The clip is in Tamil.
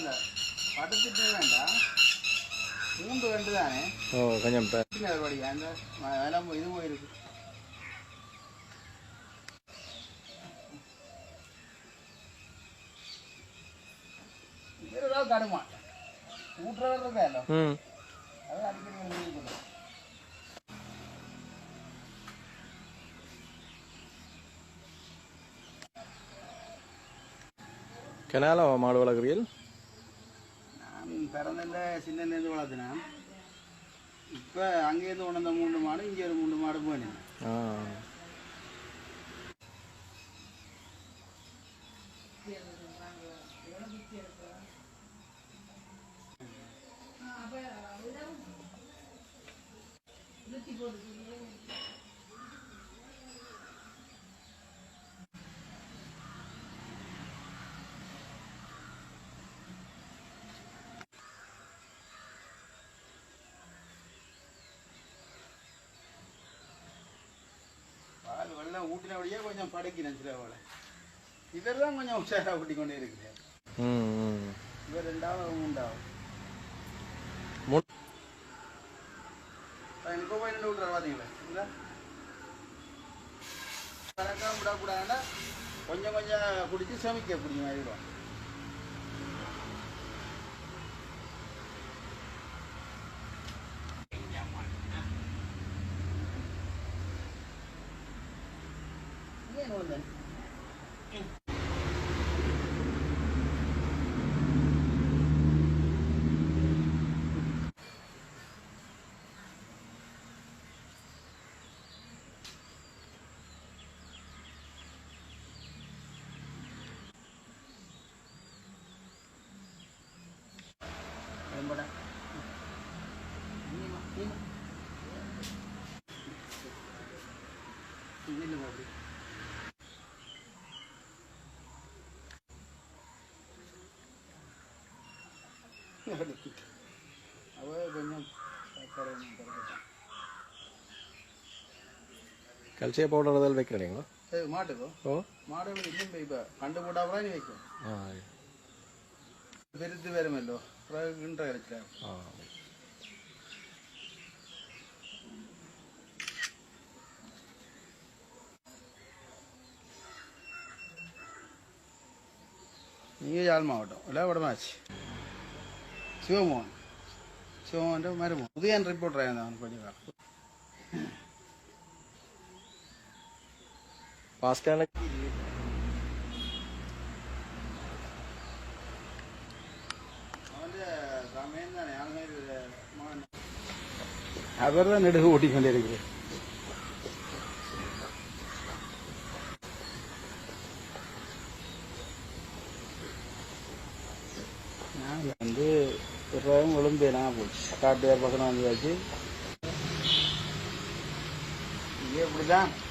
அந்த படுத்துட்டு வேண்டாம் பூண்டு வேண்டு தானே? ஓ கொஞ்சம் ப- சின்ன படி அந்த இது போயிருக்கு. கடுமா அது அடிக்கடி. கெனால மாடு வளர்க்குறீர்கள்? பிறந்தில் சின்னலேருந்து வளர்த்தினேன் இப்போ அங்கேருந்து உணர்ந்த மூணு மாடு இங்கே ஒரு மூணு மாடு போயினேன் ஆ. பால் வெள்ளம் ஊட்டினபடியே கொஞ்சம் படைக்கிறேன் சில வேலை இவர் தான் கொஞ்சம் உஷாராக ஊட்டி கொண்டே இருக்கிறார் இவர் ரெண்டாவது மூன்றாவது. இப்போ போய் நின்று விட்றாரு பார்த்தீங்களா கணக்காக விடக்கூடாதுன்னா கொஞ்சம் கொஞ்சம் குடிச்சு சமைக்க பிடிக்கும் ஆயிடும். Hold on. അവിടെ എത്തിയിട്ട് അവ പിന്നെ ಕಲಸೆ ಪೌಡರ್ ಅದಲ್ಲ ಬೇಕ್ರಿ ನೀವು ಮಾಡಿದ್ರು ಮಾಡೋದು ಇನ್ನೊಂದು ಈಗ ಕಂಡು ಕೂಡ ಅವರೇ ಬೇಕು ಬಿರುದ್ದು ಬೇರೆ ಮೇಲೋ ಉಂಟ കളിച്ചില്ല നീ ചാൽമാവട്ടോ അല്ല ഇവിടെ മാച്ച് ശിവമോഹൻ ശിവമോഹന്റെ മരുമോൻ പുതിയ റിപ്പോർട്ടറായിരുന്നു കൊഞ്ഞുകാർ പാസ്കാല അവർ തന്നെ എടുത്ത് ഓട്ടിക്കൊണ്ടിരിക്കുന്നത് இருபதாயிரம் ஒழும்பேனா போச்சு காட்டு பக்கம் வந்தாச்சு இங்கே இப்படிதான் இந்த